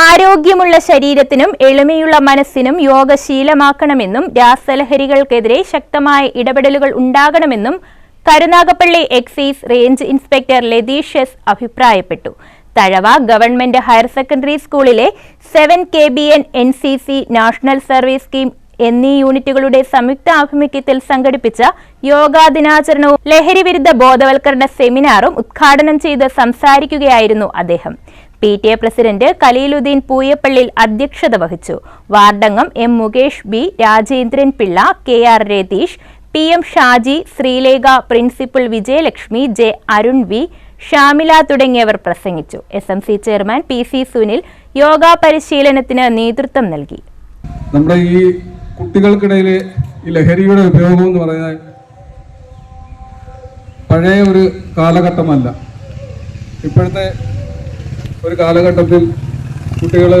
ആരോഗ്യമുള്ള ശരീരത്തിനും എളിമയുള്ള മനസ്സിനും യോഗ ശീലമാക്കണമെന്നും രാസലഹരികൾക്കെതിരെ ശക്തമായ ഇടപെടലുകൾ ഉണ്ടാകണമെന്നും Karunagappally excise range inspector Latheesh S അഭിപ്രായപ്പെട്ടു. തഴവ ഗവൺമെന്റ് ഹയർ സെക്കൻഡറി സ്കൂളിലെ seven K B N N C C national service scheme എന്നീ യൂണിറ്റുകളുടെ സംയുക്ത ആഭിമുഖ്യത്തിൽ സംഘടിപ്പിച്ച യോഗാ ദിനാചരണവും ലഹരിവിരുദ്ധ ബോധവൽക്കരണ സെമിനാറും ഉദ്ഘാടനം ചെയ്ത് സംസാരിക്കുകയായിരുന്നു അദ്ദേഹം. P T A president Kaleeluddeen Pooyappallil അധ്യക്ഷത വഹിച്ചു. വാർഡംഗം M Mukesh B Rajendran Pillai K R Ratheesh P M Shaji Sreelekha principal Vijayalakshmi J Arun V Shamila തുടങ്ങിയവർ പ്രസംഗിച്ചു. S M C chairman P C Sunil yoga പരിശീലനത്തിന് നേതൃത്വം നൽകി. നമ്മുടെ ഈ കുട്ടികൾക്കിടയിൽ ഈ ലഹരിയുടെ ഉപയോഗം എന്ന് പറയുന്നത് പഴയ ഒരു കാലഘട്ടമല്ല. ഇപ്പോഴത്തെ ഒരു കാലഘട്ടത്തിൽ കുട്ടികൾ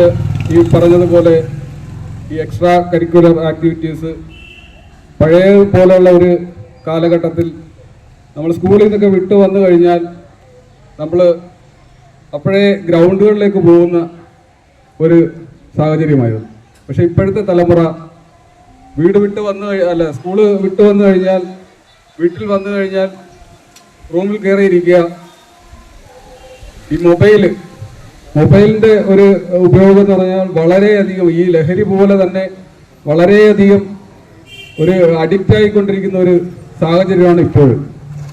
ഈ പറഞ്ഞതുപോലെ ഈ എക്സ്ട്രാ കരിക്കുലർ ആക്ടിവിറ്റീസ് പഴയ പോലെയുള്ള ഒരു കാലഘട്ടത്തിൽ നമ്മൾ സ്കൂളിൽ നിന്നൊക്കെ വിട്ടു വന്നു കഴിഞ്ഞാൽ നമ്മൾ അപ്പോഴേ ഗ്രൗണ്ടുകളിലേക്ക് പോകുന്ന ഒരു സാഹചര്യമായിരുന്നു. പക്ഷേ ഇപ്പോഴത്തെ തലമുറ വീട് വിട്ട് വന്നു അല്ല സ്കൂൾ വിട്ട് വന്നു കഴിഞ്ഞാൽ വീട്ടിൽ വന്നു കഴിഞ്ഞാൽ റൂമിൽ കയറിയിരിക്കുക ഈ മൊബൈൽ മൊബൈലിന്റെ ഒരു ഉപയോഗം എന്ന് പറഞ്ഞാൽ വളരെയധികം ഈ ലഹരി പോലെ തന്നെ വളരെയധികം ഒരു അഡിക്റ്റ് ആയിക്കൊണ്ടിരിക്കുന്ന ഒരു സാഹചര്യമാണ് ഇപ്പോഴും.